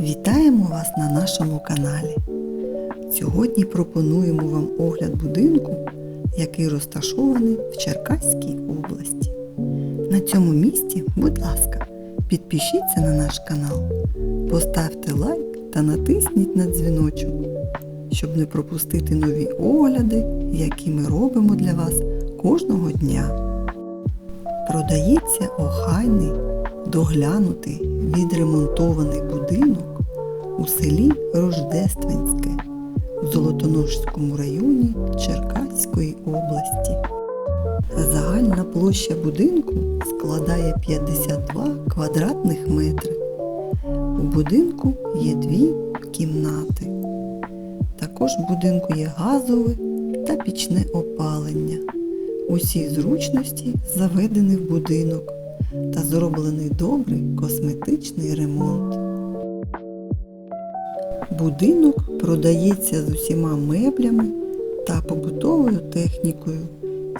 Вітаємо вас на нашому каналі. Сьогодні пропонуємо вам огляд будинку, який розташований в Черкаській області. На цьому місці, будь ласка, підпишіться на наш канал, поставте лайк та натисніть на дзвіночок, щоб не пропустити нові огляди, які ми робимо для вас кожного дня. Продається охайний, доглянутий, відремонтований будинок у селі Рождественське в Золотоножському районі Черкаської області. Загальна площа будинку складає 52 квадратних метри. У будинку є дві кімнати. Також в будинку є газове та пічне опалення. Усі зручності заведені в будинок та зроблений добрий косметичний ремонт. Будинок продається з усіма меблями та побутовою технікою,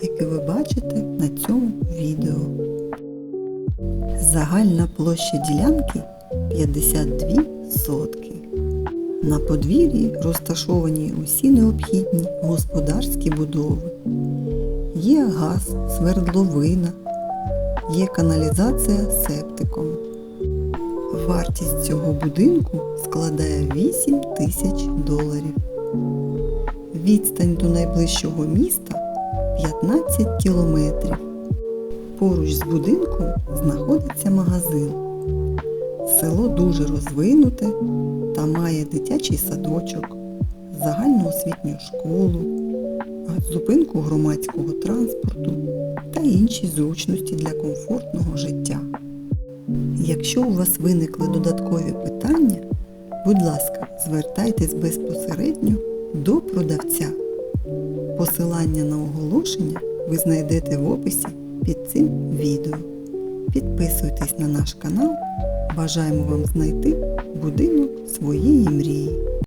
які ви бачите на цьому відео. Загальна площа ділянки 52 сотки. На подвір'ї розташовані усі необхідні господарські будови. Є газ, свердловина, є каналізація септиком. Вартість цього будинку складає 8 тисяч доларів. Відстань до найближчого міста 15 кілометрів. Поруч з будинком знаходиться магазин. Село дуже розвинуте та має дитячий садочок, загальноосвітню школу, зупинку громадського транспорту та інші зручності для комфортного життя. Якщо у вас виникли додаткові питання, будь ласка, звертайтесь безпосередньо до продавця. Посилання на оголошення ви знайдете в описі під цим відео. Підписуйтесь на наш канал. Бажаємо вам знайти будинок своєї мрії.